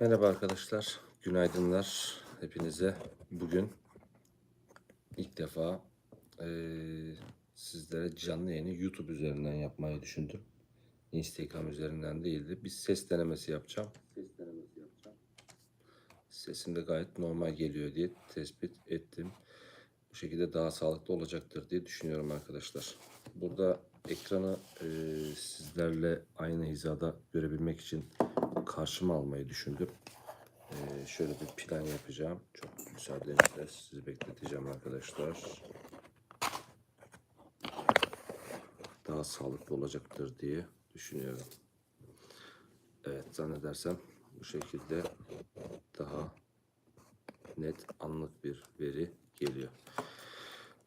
Merhaba arkadaşlar, günaydınlar hepinize. Bugün ilk defa eee, sizlere canlı yayını YouTube üzerinden yapmayı düşündüm. Instagram üzerinden değildi. Bir ses denemesi yapacağım. Ses denemesi yapacağım. Sesim de gayet normal geliyor diye tespit ettim. Bu şekilde daha sağlıklı olacaktır diye düşünüyorum arkadaşlar. Burada ekranı eee, sizlerle aynı hizada görebilmek için karşıma almayı düşündüm. Ee, şöyle bir plan yapacağım. Çok müsaadenizle sizi bekleteceğim arkadaşlar. Daha sağlıklı olacaktır diye düşünüyorum. Evet zannedersem bu şekilde daha net anlık bir veri geliyor.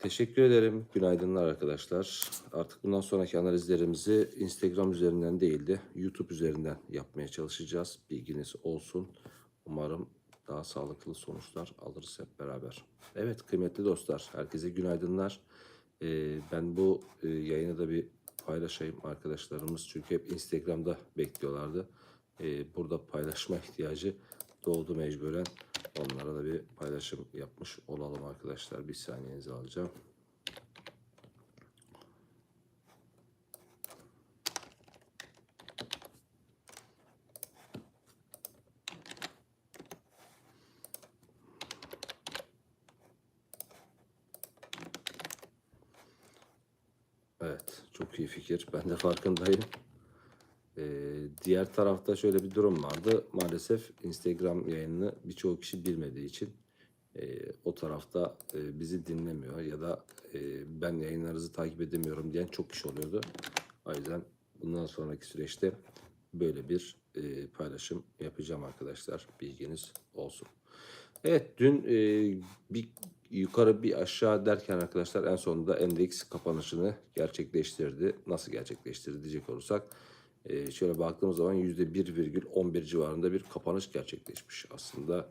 Teşekkür ederim. Günaydınlar arkadaşlar. Artık bundan sonraki analizlerimizi Instagram üzerinden değil de YouTube üzerinden yapmaya çalışacağız. Bilginiz olsun. Umarım daha sağlıklı sonuçlar alırız hep beraber. Evet kıymetli dostlar, herkese günaydınlar. Ee, ben bu e, yayını da bir paylaşayım arkadaşlarımız. Çünkü hep Instagram'da bekliyorlardı. Ee, burada paylaşma ihtiyacı doğdu mecburen. Onlara da bir paylaşım yapmış olalım arkadaşlar. Bir saniyenizi alacağım. Evet, çok iyi fikir. Ben de farkındayım. Diğer tarafta şöyle bir durum vardı. Maalesef Instagram yayınını birçok kişi bilmediği için e, o tarafta e, bizi dinlemiyor ya da e, ben yayınlarınızı takip edemiyorum diyen çok kişi oluyordu. O yüzden bundan sonraki süreçte böyle bir e, paylaşım yapacağım arkadaşlar. Bilginiz olsun. Evet dün e, bir yukarı bir aşağı derken arkadaşlar en sonunda endeks kapanışını gerçekleştirdi. Nasıl gerçekleştirdi diyecek olursak e, şöyle baktığımız zaman %1,11 civarında bir kapanış gerçekleşmiş. Aslında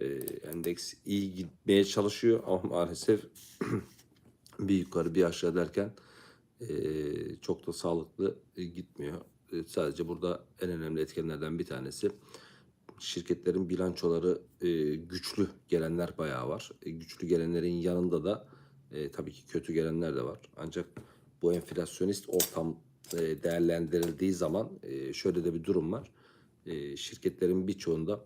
e, endeks iyi gitmeye çalışıyor ama maalesef bir yukarı bir aşağı derken e, çok da sağlıklı gitmiyor. E, sadece burada en önemli etkenlerden bir tanesi şirketlerin bilançoları güçlü gelenler bayağı var. Güçlü gelenlerin yanında da tabii ki kötü gelenler de var. Ancak bu enflasyonist ortam e, değerlendirildiği zaman e, şöyle de bir durum var. E, şirketlerin birçoğunda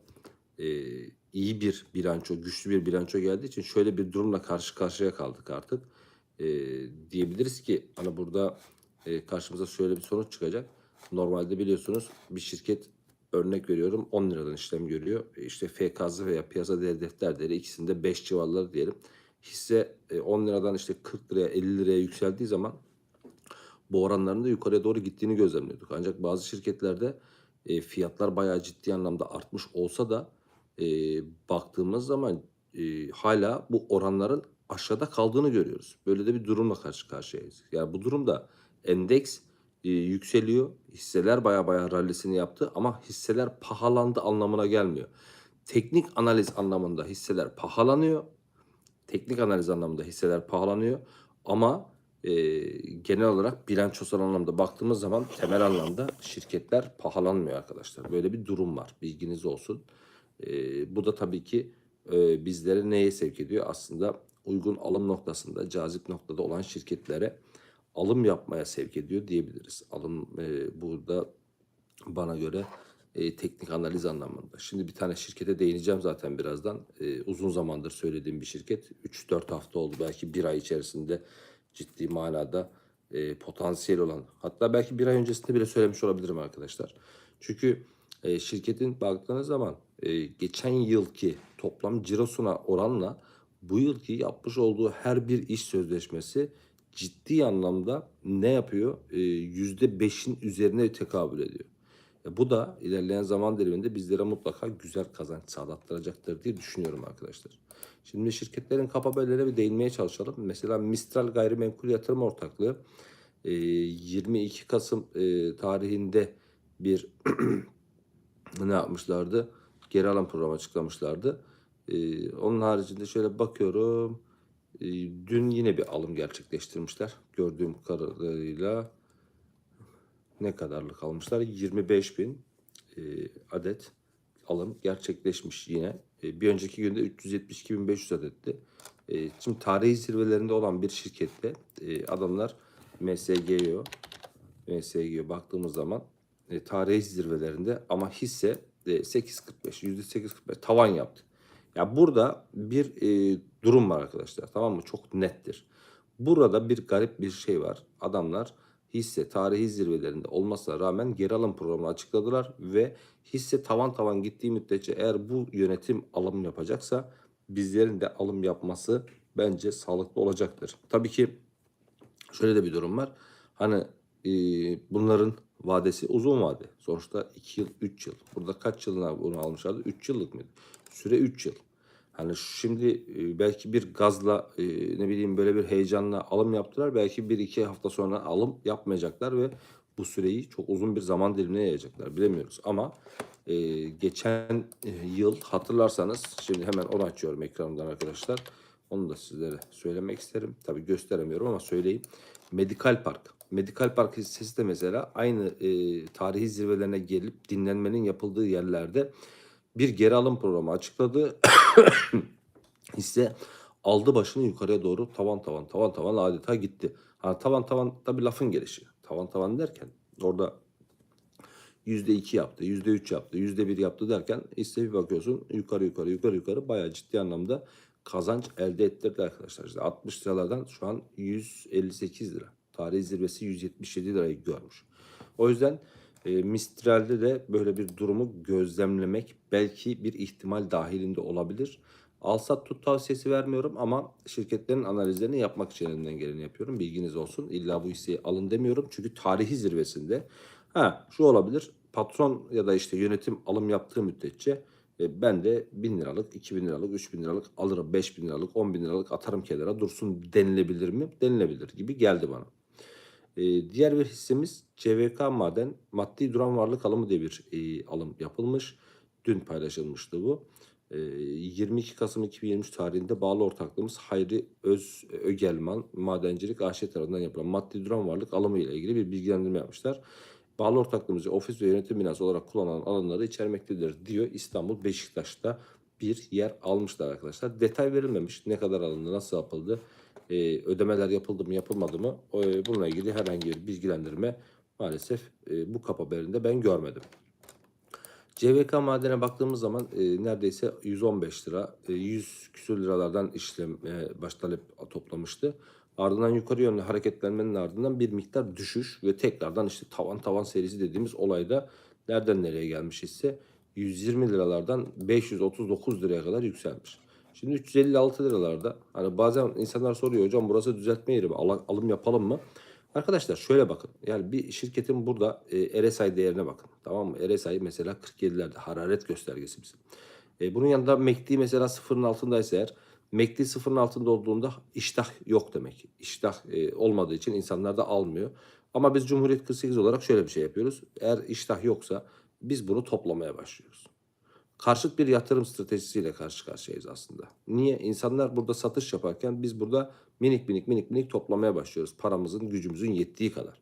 iyi bir bilanço, güçlü bir bilanço geldiği için şöyle bir durumla karşı karşıya kaldık artık. Diyebiliriz ki hani burada karşımıza şöyle bir sonuç çıkacak. Normalde biliyorsunuz bir şirket örnek veriyorum 10 liradan işlem görüyor. İşte FK'sı veya piyasa değer defter değeri ikisinde 5 civarları diyelim. Hisse e, 10 liradan işte 40 liraya 50 liraya yükseldiği zaman bu oranların da yukarıya doğru gittiğini gözlemliyorduk. Ancak bazı şirketlerde e, fiyatlar bayağı ciddi anlamda artmış olsa da e, baktığımız zaman e, hala bu oranların aşağıda kaldığını görüyoruz. Böyle de bir durumla karşı karşıyayız. Yani bu durumda endeks e, yükseliyor. Hisseler baya baya rallisini yaptı ama hisseler pahalandı anlamına gelmiyor. Teknik analiz anlamında hisseler pahalanıyor. Teknik analiz anlamında hisseler pahalanıyor ama e, genel olarak bilançosal anlamda baktığımız zaman temel anlamda şirketler pahalanmıyor arkadaşlar. Böyle bir durum var. Bilginiz olsun. E, bu da tabii ki e, bizleri neye sevk ediyor? Aslında uygun alım noktasında, cazip noktada olan şirketlere alım yapmaya sevk ediyor diyebiliriz. Alım e, burada bana göre e, teknik analiz anlamında. Şimdi bir tane şirkete değineceğim zaten birazdan. E, uzun zamandır söylediğim bir şirket. 3-4 hafta oldu belki bir ay içerisinde ciddi manada e, potansiyel olan. Hatta belki bir ay öncesinde bile söylemiş olabilirim arkadaşlar. Çünkü e, şirketin baktığınız zaman e, geçen yılki toplam cirosuna oranla bu yılki yapmış olduğu her bir iş sözleşmesi ciddi anlamda ne yapıyor? Ee, Yüzde beşin üzerine tekabül ediyor. E, bu da ilerleyen zaman diliminde bizlere mutlaka güzel kazanç sağlattıracaktır diye düşünüyorum arkadaşlar. Şimdi şirketlerin kapabelerine bir değinmeye çalışalım. Mesela Mistral Gayrimenkul Yatırım Ortaklığı e, 22 Kasım e, tarihinde bir ne yapmışlardı? Geri alım programı açıklamışlardı. E, onun haricinde şöyle bakıyorum. E, dün yine bir alım gerçekleştirmişler. Gördüğüm kadarıyla ne kadarlık almışlar? 25 bin e, adet alım gerçekleşmiş yine. E, bir önceki günde 372.500 adetti. E, şimdi tarihi zirvelerinde olan bir şirkette e, adamlar MSG'ye MSG'ye baktığımız zaman e, tarihi zirvelerinde ama hisse e, 8.45 %8.45 tavan yaptı. Ya burada bir e, durum var arkadaşlar tamam mı? Çok nettir. Burada bir garip bir şey var. Adamlar hisse tarihi zirvelerinde olmasına rağmen geri alım programını açıkladılar ve hisse tavan tavan gittiği müddetçe eğer bu yönetim alım yapacaksa bizlerin de alım yapması bence sağlıklı olacaktır. Tabii ki şöyle de bir durum var. Hani e, bunların vadesi uzun vade. Sonuçta 2 yıl, 3 yıl. Burada kaç yılına bunu almışlardı? 3 yıllık mıydı? Süre 3 yıl. Hani şimdi e, belki bir gazla e, ne bileyim böyle bir heyecanla alım yaptılar. Belki bir iki hafta sonra alım yapmayacaklar ve bu süreyi çok uzun bir zaman dilimine yayacaklar. Bilemiyoruz ama e, geçen e, yıl hatırlarsanız şimdi hemen onu açıyorum ekranımdan arkadaşlar. Onu da sizlere söylemek isterim. Tabii gösteremiyorum ama söyleyeyim. Medikal Park. Medikal Park hissesi de mesela aynı e, tarihi zirvelerine gelip dinlenmenin yapıldığı yerlerde bir geri alım programı açıkladı. hisse aldı başını yukarıya doğru tavan tavan tavan tavan adeta gitti. Ha, tavan tavan tabii lafın gelişi. Tavan tavan derken orada yüzde iki yaptı, yüzde üç yaptı, yüzde bir yaptı derken hisse bir bakıyorsun yukarı yukarı yukarı yukarı bayağı ciddi anlamda kazanç elde ettirdi arkadaşlar. İşte 60 liralardan şu an 158 lira. Tarihi zirvesi 177 lirayı görmüş. O yüzden e, Mistral'de de böyle bir durumu gözlemlemek belki bir ihtimal dahilinde olabilir. Alsat tut tavsiyesi vermiyorum ama şirketlerin analizlerini yapmak için elimden geleni yapıyorum. Bilginiz olsun. İlla bu hisseyi alın demiyorum. Çünkü tarihi zirvesinde ha şu olabilir. Patron ya da işte yönetim alım yaptığı müddetçe e, ben de 1000 liralık, 2000 liralık, 3000 liralık alırım. 5000 liralık, 10 bin liralık atarım kenara dursun denilebilir mi? Denilebilir gibi geldi bana. E, diğer bir hissemiz CVK Maden maddi duran varlık alımı diye bir e, alım yapılmış. Dün paylaşılmıştı bu. E, 22 Kasım 2023 tarihinde bağlı ortaklığımız Hayri Öz Ögelman Madencilik AŞ tarafından yapılan maddi duran varlık alımı ile ilgili bir bilgilendirme yapmışlar. Bağlı ortaklığımızı ofis ve yönetim binası olarak kullanılan alanları içermektedir diyor. İstanbul Beşiktaş'ta bir yer almışlar arkadaşlar. Detay verilmemiş. Ne kadar alındı, nasıl yapıldı, e, ödemeler yapıldı mı yapılmadı mı e, bununla ilgili herhangi bir bilgilendirme maalesef e, bu kap haberinde ben görmedim. CVK madene baktığımız zaman e, neredeyse 115 lira, e, 100 küsür liralardan işlem e, baş talep toplamıştı. Ardından yukarı yönlü hareketlenmenin ardından bir miktar düşüş ve tekrardan işte tavan tavan serisi dediğimiz olayda nereden nereye gelmiş ise 120 liralardan 539 liraya kadar yükselmiş. Şimdi 356 liralarda hani bazen insanlar soruyor hocam burası düzeltme yeri mi Al- alım yapalım mı? Arkadaşlar şöyle bakın yani bir şirketin burada e, RSI değerine bakın tamam mı? RSI mesela 47'lerde hararet göstergesi bizim. E, bunun yanında MACD mesela sıfırın altındaysa eğer MACD sıfırın altında olduğunda iştah yok demek. İştah e, olmadığı için insanlar da almıyor. Ama biz Cumhuriyet 48 olarak şöyle bir şey yapıyoruz. Eğer iştah yoksa biz bunu toplamaya başlıyoruz. Karşıt bir yatırım stratejisiyle karşı karşıyayız aslında. Niye? İnsanlar burada satış yaparken biz burada minik minik minik minik toplamaya başlıyoruz. Paramızın, gücümüzün yettiği kadar.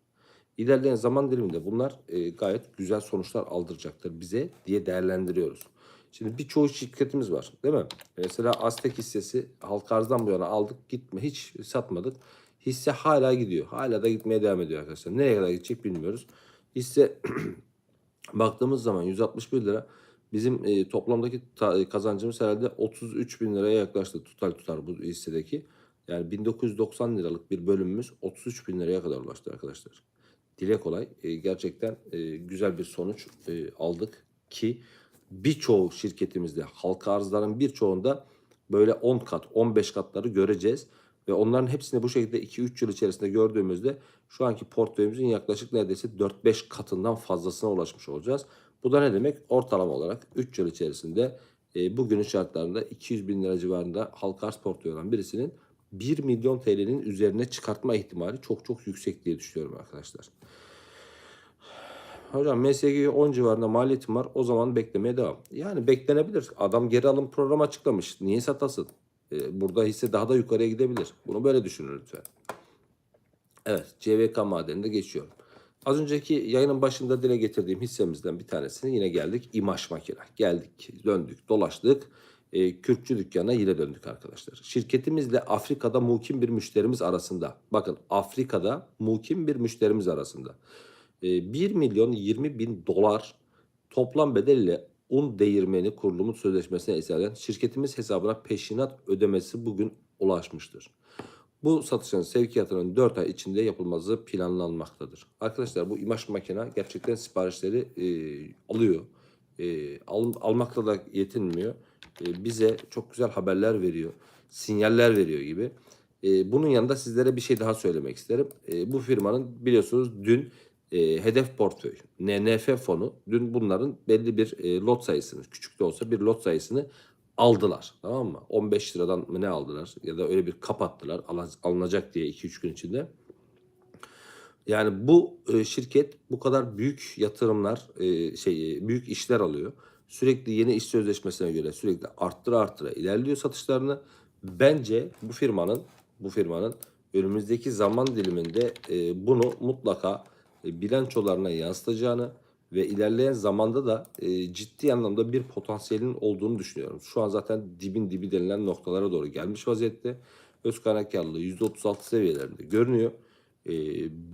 İlerleyen zaman diliminde bunlar e, gayet güzel sonuçlar aldıracaktır bize diye değerlendiriyoruz. Şimdi birçoğu şirketimiz var değil mi? Mesela Aztek hissesi halka arzdan bu yana aldık gitme hiç satmadık. Hisse hala gidiyor. Hala da gitmeye devam ediyor arkadaşlar. Nereye kadar gidecek bilmiyoruz. Hisse baktığımız zaman 161 lira bizim e, toplamdaki ta- kazancımız herhalde 33 bin liraya yaklaştı tutal tutar bu hissedeki. Yani 1990 liralık bir bölümümüz 33 bin liraya kadar ulaştı arkadaşlar. Dile kolay e, gerçekten e, güzel bir sonuç e, aldık ki birçoğu şirketimizde halka arzların birçoğunda böyle 10 kat 15 katları göreceğiz. Ve onların hepsini bu şekilde 2-3 yıl içerisinde gördüğümüzde şu anki portföyümüzün yaklaşık neredeyse 4-5 katından fazlasına ulaşmış olacağız. Bu da ne demek? Ortalama olarak 3 yıl içerisinde e, bugünün şartlarında 200 bin lira civarında halka arz portföyü olan birisinin 1 milyon TL'nin üzerine çıkartma ihtimali çok çok yüksek diye düşünüyorum arkadaşlar. Hocam MSG'ye 10 civarında maliyetim var. O zaman beklemeye devam. Yani beklenebilir. Adam geri alım programı açıklamış. Niye satasın? Ee, burada hisse daha da yukarıya gidebilir. Bunu böyle düşünün lütfen. Evet. CVK madeninde geçiyorum. Az önceki yayının başında dile getirdiğim hissemizden bir tanesine yine geldik. İmaj makine. Geldik, döndük, dolaştık. E, Kürkçü dükkana yine döndük arkadaşlar. Şirketimizle Afrika'da mukim bir müşterimiz arasında. Bakın Afrika'da mukim bir müşterimiz arasında. E, 1 milyon 20 bin dolar toplam bedelle un değirmeni kurulumu sözleşmesine esasen şirketimiz hesabına peşinat ödemesi bugün ulaşmıştır. Bu satışın sevkiyatının 4 ay içinde yapılması planlanmaktadır. Arkadaşlar bu imaj makine gerçekten siparişleri e, alıyor. E, al, almakla da yetinmiyor. E, bize çok güzel haberler veriyor. Sinyaller veriyor gibi. E, bunun yanında sizlere bir şey daha söylemek isterim. E, bu firmanın biliyorsunuz dün e, hedef portföy, NNF fonu dün bunların belli bir e, lot sayısını, küçük de olsa bir lot sayısını aldılar. Tamam mı? 15 liradan mı ne aldılar ya da öyle bir kapattılar alınacak diye 2-3 gün içinde. Yani bu e, şirket bu kadar büyük yatırımlar, e, şey e, büyük işler alıyor. Sürekli yeni iş sözleşmesine göre sürekli arttıra arttıra ilerliyor satışlarını. Bence bu firmanın bu firmanın önümüzdeki zaman diliminde bunu mutlaka bilançolarına yansıtacağını ve ilerleyen zamanda da e, ciddi anlamda bir potansiyelin olduğunu düşünüyorum. Şu an zaten dibin dibi denilen noktalara doğru gelmiş vaziyette. Öz kaynak karlılığı %36 seviyelerinde görünüyor. E,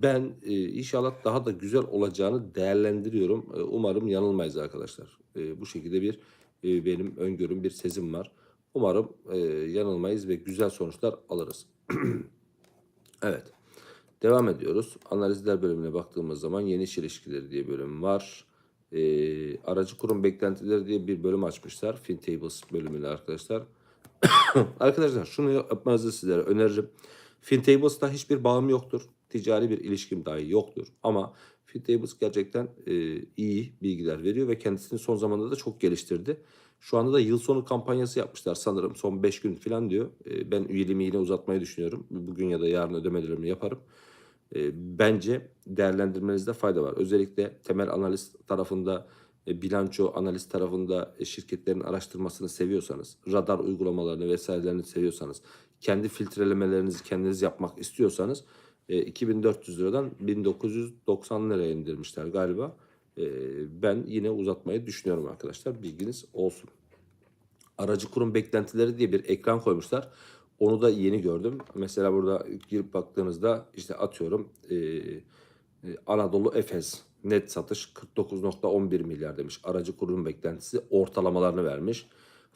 ben e, inşallah daha da güzel olacağını değerlendiriyorum. E, umarım yanılmayız arkadaşlar. E, bu şekilde bir e, benim öngörüm, bir sezim var. Umarım e, yanılmayız ve güzel sonuçlar alırız. evet. Devam ediyoruz. Analizler bölümüne baktığımız zaman yeni iş ilişkileri diye bölüm var. Ee, aracı kurum beklentileri diye bir bölüm açmışlar. FinTables bölümüne arkadaşlar. arkadaşlar şunu yapmanızı sizlere öneririm. FinTables'ta hiçbir bağım yoktur. Ticari bir ilişkim dahi yoktur. Ama FinTables gerçekten e, iyi bilgiler veriyor ve kendisini son zamanda da çok geliştirdi. Şu anda da yıl sonu kampanyası yapmışlar sanırım. Son 5 gün falan diyor. E, ben üyeliğimi yine uzatmayı düşünüyorum. Bugün ya da yarın ödemelerimi yaparım. E, bence değerlendirmenizde fayda var. Özellikle temel analiz tarafında, e, bilanço analiz tarafında e, şirketlerin araştırmasını seviyorsanız, radar uygulamalarını vesairelerini seviyorsanız, kendi filtrelemelerinizi kendiniz yapmak istiyorsanız e, 2400 liradan 1990 liraya indirmişler galiba. E, ben yine uzatmayı düşünüyorum arkadaşlar. Bilginiz olsun. Aracı kurum beklentileri diye bir ekran koymuşlar. Onu da yeni gördüm. Mesela burada girip baktığınızda işte atıyorum e, Anadolu Efes net satış 49.11 milyar demiş. Aracı kurum beklentisi ortalamalarını vermiş.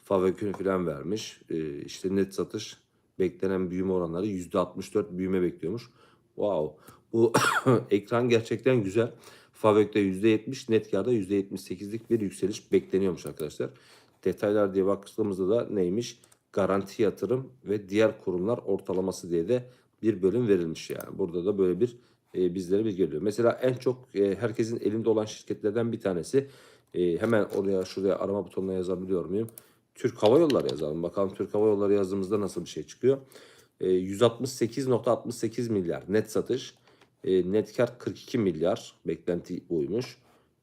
Favökün falan vermiş. E, işte net satış beklenen büyüme oranları %64 büyüme bekliyormuş. Wow. Bu ekran gerçekten güzel. Favök'te %70, net karda %78'lik bir yükseliş bekleniyormuş arkadaşlar. Detaylar diye baktığımızda da neymiş? Garanti yatırım ve diğer kurumlar ortalaması diye de bir bölüm verilmiş yani. Burada da böyle bir e, bizlere bilgi geliyor. Mesela en çok e, herkesin elinde olan şirketlerden bir tanesi. E, hemen oraya şuraya arama butonuna yazabiliyor muyum? Türk Hava Yolları yazalım. Bakalım Türk Hava Yolları yazdığımızda nasıl bir şey çıkıyor. E, 168.68 milyar net satış. E, net kar 42 milyar. Beklenti uymuş.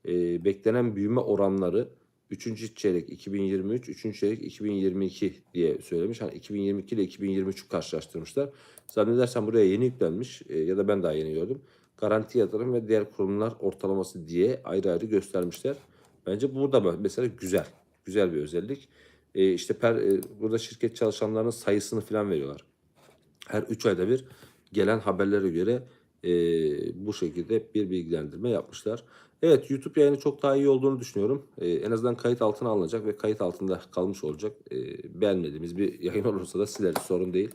E, beklenen büyüme oranları 3. çeyrek 2023, 3. çeyrek 2022 diye söylemiş. Hani 2022 ile 2023'ü karşılaştırmışlar. Zannedersem buraya yeni yüklenmiş e, ya da ben daha yeni gördüm. Garanti yatırım ve diğer kurumlar ortalaması diye ayrı ayrı göstermişler. Bence burada da mesela güzel. Güzel bir özellik. E, işte per, e, burada şirket çalışanlarının sayısını falan veriyorlar. Her 3 ayda bir gelen haberlere göre e, bu şekilde bir bilgilendirme yapmışlar. Evet YouTube yayını çok daha iyi olduğunu düşünüyorum. E, en azından kayıt altına alınacak ve kayıt altında kalmış olacak. E, beğenmediğimiz bir yayın olursa da sileriz sorun değil.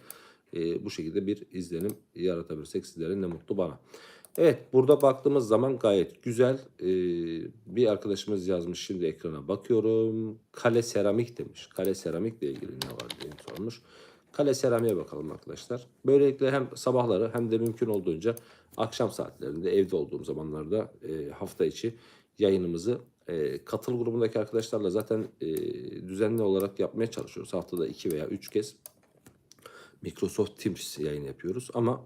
E, bu şekilde bir izlenim yaratabilirsek sizlere ne mutlu bana. Evet burada baktığımız zaman gayet güzel. E, bir arkadaşımız yazmış şimdi ekrana bakıyorum. Kale seramik demiş. Kale seramikle ilgili ne var diye sormuş. Kale seramiğe bakalım arkadaşlar. Böylelikle hem sabahları hem de mümkün olduğunca akşam saatlerinde evde olduğum zamanlarda e, hafta içi yayınımızı e, katıl grubundaki arkadaşlarla zaten e, düzenli olarak yapmaya çalışıyoruz. Haftada iki veya üç kez Microsoft Teams yayın yapıyoruz ama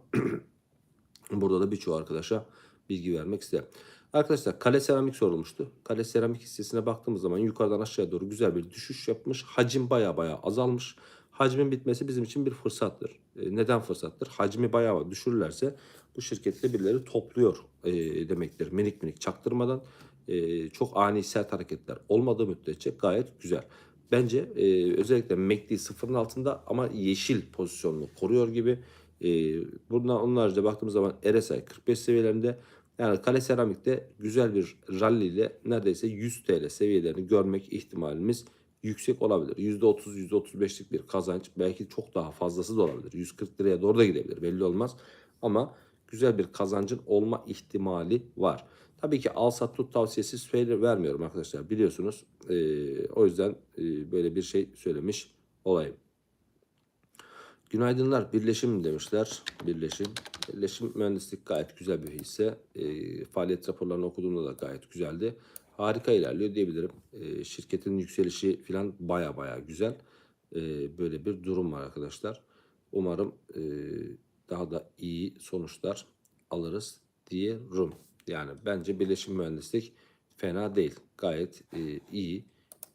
burada da birçoğu arkadaşa bilgi vermek isterim. Arkadaşlar kale seramik sorulmuştu. Kale seramik hissesine baktığımız zaman yukarıdan aşağıya doğru güzel bir düşüş yapmış. Hacim baya baya azalmış. Hacmin bitmesi bizim için bir fırsattır. E, neden fırsattır? Hacmi bayağı düşürürlerse bu şirkette birileri topluyor e, demektir. Minik minik çaktırmadan e, çok ani sert hareketler olmadığı müddetçe gayet güzel. Bence e, özellikle MACD sıfırın altında ama yeşil pozisyonunu koruyor gibi. E, bundan onun baktığımız zaman RSI 45 seviyelerinde yani Kale Seramik'te güzel bir rally ile neredeyse 100 TL seviyelerini görmek ihtimalimiz yüksek olabilir. %30, %35'lik bir kazanç belki çok daha fazlası da olabilir. 140 liraya doğru da gidebilir belli olmaz. Ama güzel bir kazancın olma ihtimali var. Tabii ki al sat tut tavsiyesi söyle- vermiyorum arkadaşlar biliyorsunuz. Ee, o yüzden e, böyle bir şey söylemiş olayım. Günaydınlar. Birleşim demişler. Birleşim. Birleşim mühendislik gayet güzel bir hisse. E, faaliyet raporlarını okuduğumda da gayet güzeldi. Harika ilerliyor diyebilirim. E, şirketin yükselişi falan baya baya güzel. E, böyle bir durum var arkadaşlar. Umarım e, daha da iyi sonuçlar alırız diyorum. Yani bence birleşim mühendislik fena değil. Gayet e, iyi.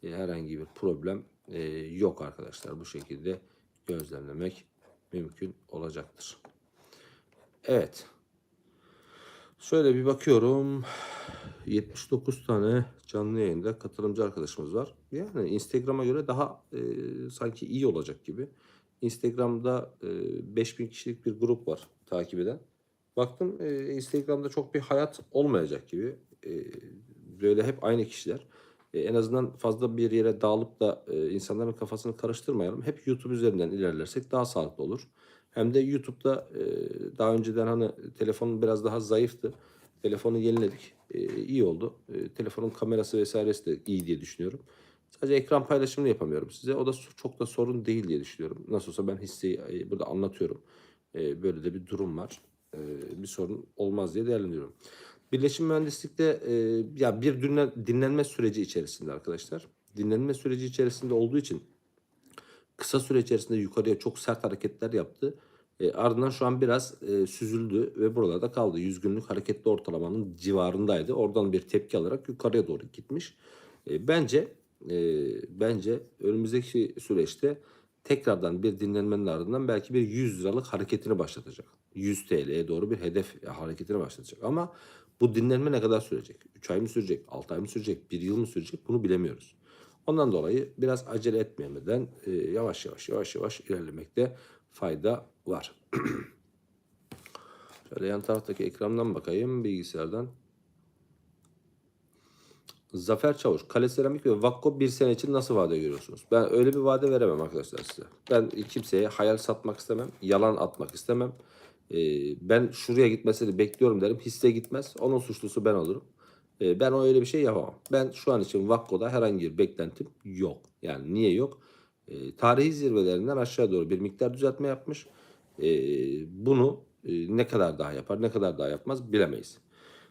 E, herhangi bir problem e, yok arkadaşlar. Bu şekilde gözlemlemek mümkün olacaktır. Evet. Şöyle bir bakıyorum. 79 tane canlı yayında katılımcı arkadaşımız var. Yani Instagram'a göre daha e, sanki iyi olacak gibi. Instagram'da e, 5000 kişilik bir grup var takip eden. Baktım e, Instagram'da çok bir hayat olmayacak gibi. E, böyle hep aynı kişiler. E, en azından fazla bir yere dağılıp da e, insanların kafasını karıştırmayalım. Hep YouTube üzerinden ilerlersek daha sağlıklı olur. Hem de YouTube'da e, daha önceden hani telefonum biraz daha zayıftı. Telefonu yeniledik. E, iyi oldu. E, telefonun kamerası vesairesi de iyi diye düşünüyorum. Sadece ekran paylaşımını yapamıyorum size. O da çok da sorun değil diye düşünüyorum. Nasıl olsa ben hisseyi e, burada anlatıyorum. E, böyle de bir durum var. E, bir sorun olmaz diye değerlendiriyorum. Birleşim mühendislikte e, ya bir dinlen, dinlenme süreci içerisinde arkadaşlar. Dinlenme süreci içerisinde olduğu için kısa süre içerisinde yukarıya çok sert hareketler yaptı. E, ardından şu an biraz e, süzüldü ve buralarda kaldı. 100 günlük hareketli ortalamanın civarındaydı. Oradan bir tepki alarak yukarıya doğru gitmiş. E, bence e, bence önümüzdeki süreçte tekrardan bir dinlenmenin ardından belki bir 100 liralık hareketini başlatacak. 100 TL'ye doğru bir hedef hareketini başlatacak. Ama bu dinlenme ne kadar sürecek? 3 ay mı sürecek? 6 ay mı sürecek? 1 yıl mı sürecek? Bunu bilemiyoruz. Ondan dolayı biraz acele etmemeden e, yavaş yavaş yavaş yavaş ilerlemekte fayda var. Şöyle yan taraftaki ekrandan bakayım bilgisayardan. Zafer Çavuş, Kale Seramik ve Vakko bir sene için nasıl vade görüyorsunuz? Ben öyle bir vade veremem arkadaşlar size. Ben kimseye hayal satmak istemem, yalan atmak istemem. Ee, ben şuraya gitmesini bekliyorum derim, hisse gitmez. Onun suçlusu ben olurum. Ee, ben öyle bir şey yapamam. Ben şu an için Vakko'da herhangi bir beklentim yok. Yani niye yok? Ee, tarihi zirvelerinden aşağı doğru bir miktar düzeltme yapmış. Ee, bunu e, ne kadar daha yapar, ne kadar daha yapmaz bilemeyiz.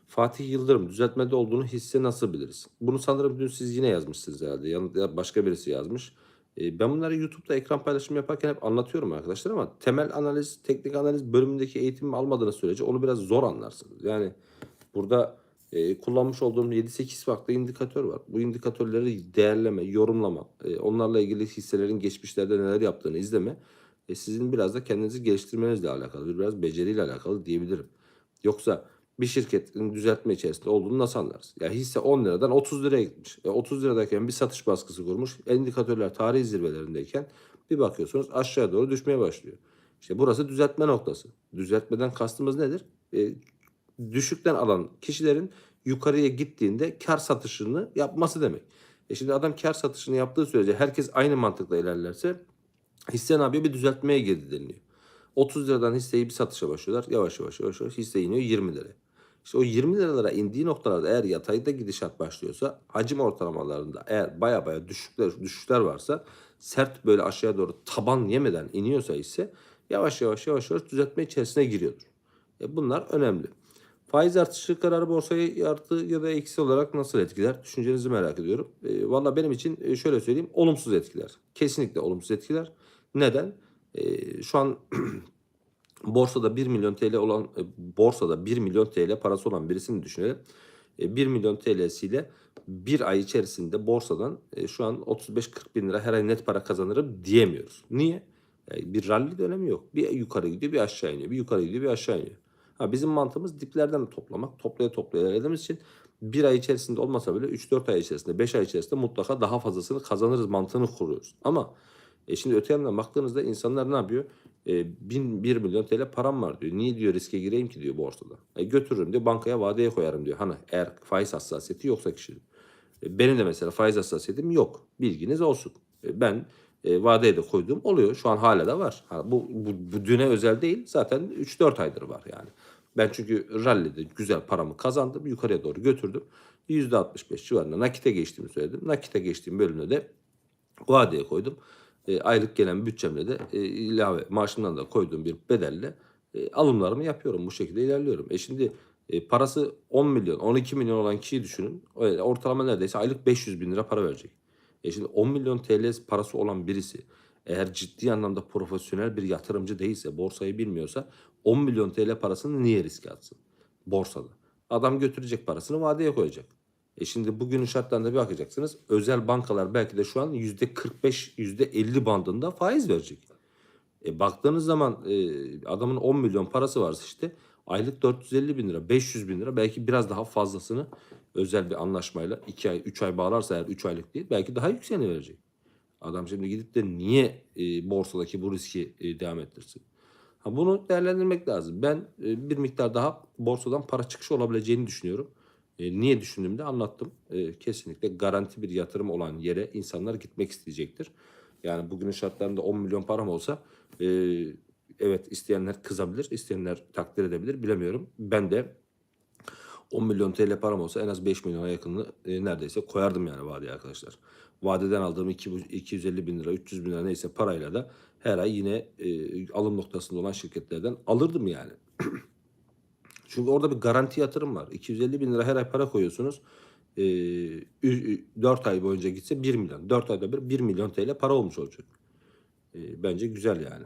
Fatih Yıldırım düzeltmede olduğunu hisse nasıl biliriz? Bunu sanırım dün siz yine yazmışsınız herhalde. Yanında başka birisi yazmış. E, ben bunları YouTube'da ekran paylaşımı yaparken hep anlatıyorum arkadaşlar ama temel analiz, teknik analiz bölümündeki eğitimimi almadığınız sürece onu biraz zor anlarsınız. Yani burada e, kullanmış olduğum 7-8 farklı indikatör var. Bu indikatörleri değerleme, yorumlama, e, onlarla ilgili hisselerin geçmişlerde neler yaptığını izleme e, sizin biraz da kendinizi geliştirmenizle alakalı, biraz beceriyle alakalı diyebilirim. Yoksa bir şirketin düzeltme içerisinde olduğunu nasıl anlarız? Ya hisse 10 liradan 30 liraya gitmiş. E 30 liradayken bir satış baskısı kurmuş. Indikatörler tarihi zirvelerindeyken bir bakıyorsunuz aşağıya doğru düşmeye başlıyor. İşte burası düzeltme noktası. Düzeltmeden kastımız nedir? E, düşükten alan kişilerin yukarıya gittiğinde kar satışını yapması demek. E şimdi adam kar satışını yaptığı sürece herkes aynı mantıkla ilerlerse hisse ne yapıyor? Bir düzeltmeye girdi deniliyor. 30 liradan hisseyi bir satışa başlıyorlar. Yavaş yavaş yavaş yavaş hisse iniyor 20 liraya. İşte o 20 liralara indiği noktalarda eğer yatayda gidişat başlıyorsa hacim ortalamalarında eğer baya baya düşükler, düşüşler varsa sert böyle aşağıya doğru taban yemeden iniyorsa ise yavaş yavaş yavaş yavaş düzeltme içerisine giriyordur. E bunlar önemli. Faiz artışı kararı borsayı artı ya da eksi olarak nasıl etkiler? Düşüncenizi merak ediyorum. E, Valla benim için e, şöyle söyleyeyim olumsuz etkiler. Kesinlikle olumsuz etkiler. Neden? E, şu an borsada 1 milyon TL olan e, borsada 1 milyon TL parası olan birisini düşünelim. E, 1 milyon TL'siyle bir ay içerisinde borsadan e, şu an 35-40 bin lira her ay net para kazanırım diyemiyoruz. Niye? E, bir rally dönemi yok. Bir yukarı gidiyor bir aşağı iniyor. Bir yukarı gidiyor bir aşağı iniyor. Ha, bizim mantığımız diplerden toplamak. Toplaya toplaya ilerlediğimiz için bir ay içerisinde olmasa bile 3-4 ay içerisinde, 5 ay içerisinde mutlaka daha fazlasını kazanırız mantığını kuruyoruz. Ama e şimdi öte yandan baktığınızda insanlar ne yapıyor? E, bin, 1 milyon TL param var diyor. Niye diyor riske gireyim ki diyor borsada. E, götürürüm diyor bankaya vadeye koyarım diyor. Hani eğer faiz hassasiyeti yoksa kişinin. E, benim de mesela faiz hassasiyetim yok. Bilginiz olsun. E, ben e, vadeye de koyduğum oluyor. Şu an hala da var. Ha, bu, bu, bu düne özel değil. Zaten 3-4 aydır var yani. Ben çünkü rallide güzel paramı kazandım. Yukarıya doğru götürdüm. %65 civarında nakite geçtiğimi söyledim. Nakite geçtiğim bölümde de vadeye koydum. E, aylık gelen bütçemle de e, ilave maaşımdan da koyduğum bir bedelle e, alımlarımı yapıyorum. Bu şekilde ilerliyorum. E şimdi e, parası 10 milyon, 12 milyon olan kişiyi düşünün. Öyle Ortalama neredeyse aylık 500 bin lira para verecek. E şimdi 10 milyon TL parası olan birisi eğer ciddi anlamda profesyonel bir yatırımcı değilse, borsayı bilmiyorsa 10 milyon TL parasını niye riske atsın? Borsada. Adam götürecek parasını vadeye koyacak. E şimdi bugünün şartlarında bir bakacaksınız. Özel bankalar belki de şu an %45, %50 bandında faiz verecek. E baktığınız zaman e, adamın 10 milyon parası varsa işte aylık 450 bin lira, 500 bin lira belki biraz daha fazlasını özel bir anlaşmayla 2 ay, 3 ay bağlarsa eğer 3 aylık değil belki daha yükseğini verecek. Adam şimdi gidip de niye e, borsadaki bu riski e, devam ettirsin? Ha, bunu değerlendirmek lazım. Ben e, bir miktar daha borsadan para çıkışı olabileceğini düşünüyorum. E, niye düşündüğümü de anlattım. E, kesinlikle garanti bir yatırım olan yere insanlar gitmek isteyecektir. Yani bugünün şartlarında 10 milyon param olsa e, evet isteyenler kızabilir, isteyenler takdir edebilir bilemiyorum. Ben de 10 milyon TL param olsa en az 5 milyona yakınını e, neredeyse koyardım yani vadeye arkadaşlar. Vadeden aldığım 2, 250 bin lira, 300 bin lira neyse parayla da her ay yine e, alım noktasında olan şirketlerden alırdım yani. Çünkü orada bir garanti yatırım var. 250 bin lira her ay para koyuyorsunuz. E, 4 ay boyunca gitse 1 milyon. 4 ayda bir 1 milyon TL para olmuş olacak. E, bence güzel yani.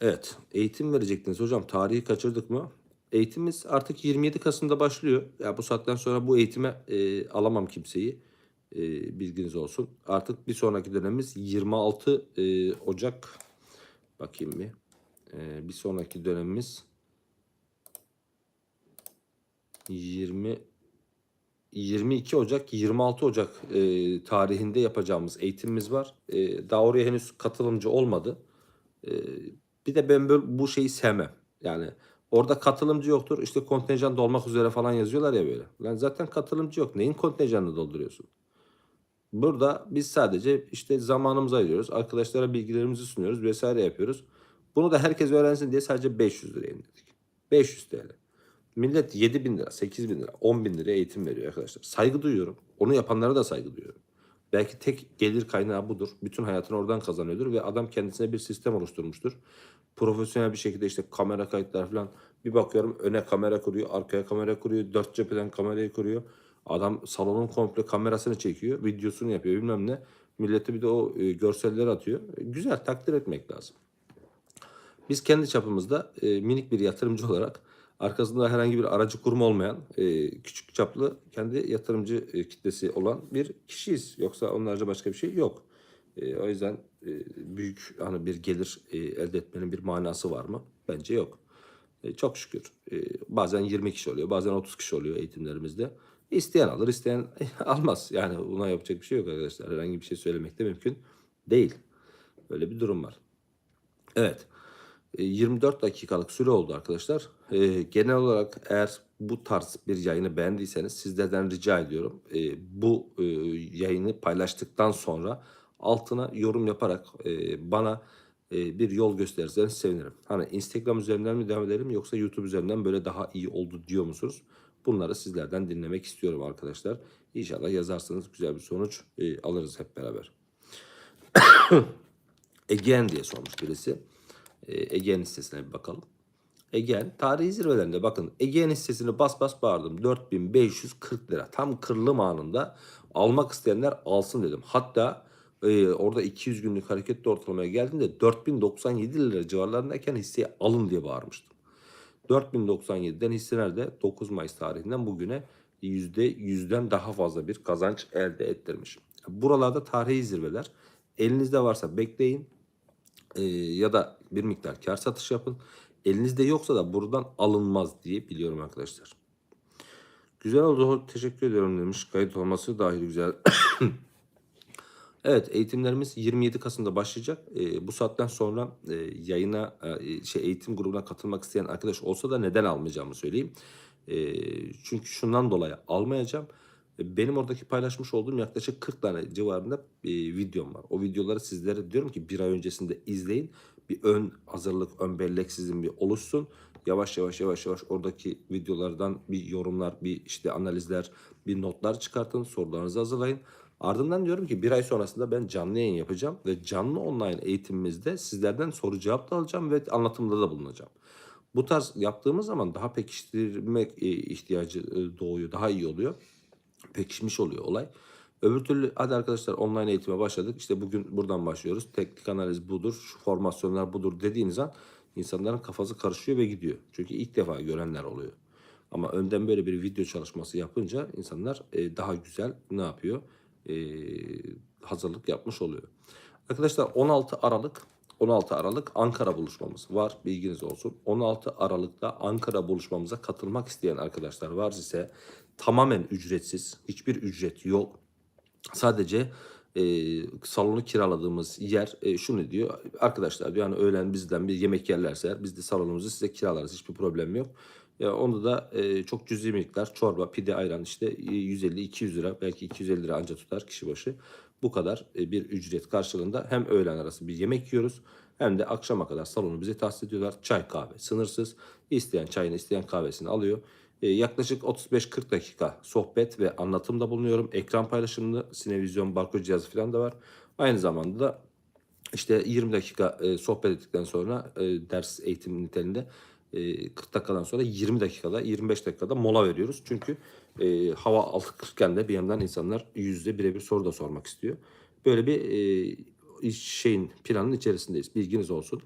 Evet, eğitim verecektiniz hocam. Tarihi kaçırdık mı? Eğitimimiz artık 27 Kasım'da başlıyor. Ya bu saatten sonra bu eğitime e, alamam kimseyi. E, bilginiz olsun. Artık bir sonraki dönemimiz 26 e, Ocak. Bakayım bir. E, bir sonraki dönemimiz 20 22 Ocak 26 Ocak e, tarihinde yapacağımız eğitimimiz var. E, daha oraya henüz katılımcı olmadı. E, bir de ben böyle bu şeyi sevmem. Yani orada katılımcı yoktur. İşte kontenjan dolmak üzere falan yazıyorlar ya böyle. Lan zaten katılımcı yok. Neyin kontenjanını dolduruyorsun? Burada biz sadece işte zamanımızı ayırıyoruz. Arkadaşlara bilgilerimizi sunuyoruz vesaire yapıyoruz. Bunu da herkes öğrensin diye sadece 500 liraya indirdik. 500 TL. Millet 7 bin lira, 8 bin lira, 10 bin liraya eğitim veriyor arkadaşlar. Saygı duyuyorum. Onu yapanlara da saygı duyuyorum. Belki tek gelir kaynağı budur. Bütün hayatını oradan kazanıyordur ve adam kendisine bir sistem oluşturmuştur. Profesyonel bir şekilde işte kamera kayıtlar falan. Bir bakıyorum öne kamera kuruyor, arkaya kamera kuruyor, dört cepheden kamerayı kuruyor. Adam salonun komple kamerasını çekiyor, videosunu yapıyor bilmem ne. Millete bir de o e, görselleri atıyor. Güzel takdir etmek lazım. Biz kendi çapımızda e, minik bir yatırımcı olarak arkasında herhangi bir aracı kurum olmayan e, küçük çaplı kendi yatırımcı e, kitlesi olan bir kişiyiz. Yoksa onlarca başka bir şey yok. E, o yüzden e, büyük hani bir gelir e, elde etmenin bir manası var mı? Bence yok. E, çok şükür. E, bazen 20 kişi oluyor, bazen 30 kişi oluyor eğitimlerimizde. İsteyen alır, isteyen almaz. Yani buna yapacak bir şey yok arkadaşlar. Herhangi bir şey söylemek de mümkün değil. Böyle bir durum var. Evet. E, 24 dakikalık süre oldu arkadaşlar. E, genel olarak eğer bu tarz bir yayını beğendiyseniz sizlerden rica ediyorum. E, bu e, yayını paylaştıktan sonra altına yorum yaparak e, bana e, bir yol gösterirseniz sevinirim. Hani Instagram üzerinden mi devam edelim yoksa YouTube üzerinden böyle daha iyi oldu diyor musunuz? Bunları sizlerden dinlemek istiyorum arkadaşlar. İnşallah yazarsanız güzel bir sonuç e, alırız hep beraber. Egen diye sormuş birisi. E, Ege'nin hissesine bir bakalım. Ege'nin tarihi zirvelerinde bakın Ege'nin hissesini bas bas bağırdım. 4540 lira. Tam kırılım anında almak isteyenler alsın dedim. Hatta e, orada 200 günlük hareketli ortalamaya geldiğinde 4097 lira civarlarındayken hisseyi alın diye bağırmıştım. 4097'den hisse nerede? 9 Mayıs tarihinden bugüne %100'den daha fazla bir kazanç elde ettirmiş. Buralarda tarihi zirveler. Elinizde varsa bekleyin e, ya da bir miktar kar satış yapın. Elinizde yoksa da buradan alınmaz diye biliyorum arkadaşlar. Güzel oldu. Teşekkür ediyorum demiş. Kayıt olması dahil güzel. Evet eğitimlerimiz 27 Kasım'da başlayacak. Ee, bu saatten sonra e, yayına e, şey eğitim grubuna katılmak isteyen arkadaş olsa da neden almayacağımı söyleyeyim. E, çünkü şundan dolayı almayacağım. E, Benim oradaki paylaşmış olduğum yaklaşık 40 tane civarında e, videom var. O videoları sizlere diyorum ki bir ay öncesinde izleyin. Bir ön hazırlık, ön bellek sizin bir oluşsun. Yavaş yavaş yavaş yavaş oradaki videolardan bir yorumlar, bir işte analizler, bir notlar çıkartın, sorularınızı hazırlayın. Ardından diyorum ki bir ay sonrasında ben canlı yayın yapacağım ve canlı online eğitimimizde sizlerden soru cevap da alacağım ve anlatımda da bulunacağım. Bu tarz yaptığımız zaman daha pekiştirmek e, ihtiyacı e, doğuyor, daha iyi oluyor. Pekişmiş oluyor olay. Öbür türlü hadi arkadaşlar online eğitime başladık. İşte bugün buradan başlıyoruz. Teknik analiz budur, şu formasyonlar budur dediğiniz an insanların kafası karışıyor ve gidiyor. Çünkü ilk defa görenler oluyor. Ama önden böyle bir video çalışması yapınca insanlar e, daha güzel ne yapıyor? E, hazırlık yapmış oluyor. Arkadaşlar 16 Aralık 16 Aralık Ankara buluşmamız var. Bilginiz olsun. 16 Aralık'ta Ankara buluşmamıza katılmak isteyen arkadaşlar var ise tamamen ücretsiz. Hiçbir ücret yok. Sadece e, salonu kiraladığımız yer e, şunu diyor. Arkadaşlar diyor, yani öğlen bizden bir yemek yerlerse eğer biz de salonumuzu size kiralarız. Hiçbir problem yok. Ya onda da e, çok cüzi miktar çorba, pide, ayran işte e, 150-200 lira belki 250 lira anca tutar kişi başı. Bu kadar e, bir ücret karşılığında hem öğlen arası bir yemek yiyoruz hem de akşama kadar salonu bize tahsis ediyorlar. Çay kahve sınırsız. İsteyen çayını isteyen kahvesini alıyor. E, yaklaşık 35-40 dakika sohbet ve anlatımda bulunuyorum. Ekran paylaşımlı, sinevizyon, barkod cihazı falan da var. Aynı zamanda da işte 20 dakika e, sohbet ettikten sonra e, ders eğitim niteliğinde e, 40 dakikadan sonra 20 dakikada 25 dakikada mola veriyoruz. Çünkü e, hava alırken de bir yandan insanlar yüzde birebir soru da sormak istiyor. Böyle bir e, şeyin planın içerisindeyiz. Bilginiz olsun.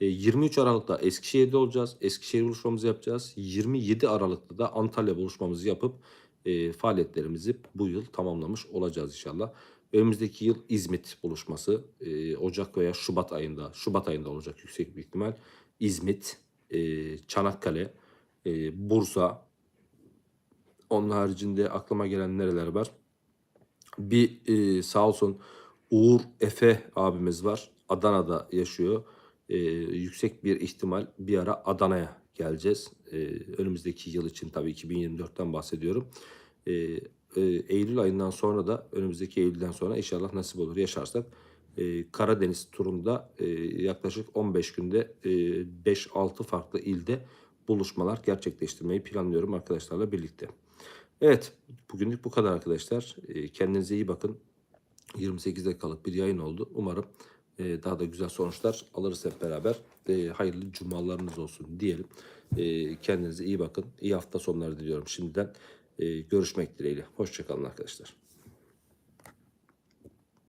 E, 23 Aralık'ta Eskişehir'de olacağız. Eskişehir buluşmamızı yapacağız. 27 Aralık'ta da Antalya buluşmamızı yapıp e, faaliyetlerimizi bu yıl tamamlamış olacağız inşallah. Önümüzdeki yıl İzmit buluşması e, Ocak veya Şubat ayında, Şubat ayında olacak yüksek bir ihtimal. İzmit, e, Çanakkale, e, Bursa. Onun haricinde aklıma gelen nereler var? Bir e, sağ olsun Uğur Efe abimiz var. Adana'da yaşıyor. E, yüksek bir ihtimal bir ara Adana'ya geleceğiz. E, önümüzdeki yıl için tabii 2024'ten bahsediyorum. E, e, Eylül ayından sonra da önümüzdeki Eylül'den sonra inşallah nasip olur yaşarsak e, Karadeniz turunda e, yaklaşık 15 günde e, 5-6 farklı ilde buluşmalar gerçekleştirmeyi planlıyorum arkadaşlarla birlikte. Evet, bugünlük bu kadar arkadaşlar. E, kendinize iyi bakın. 28 dakikalık bir yayın oldu. Umarım e, daha da güzel sonuçlar alırız hep beraber. E, hayırlı cumalarınız olsun diyelim. E, kendinize iyi bakın. İyi hafta sonları diliyorum şimdiden. Görüşmek dileğiyle. Hoşçakalın arkadaşlar.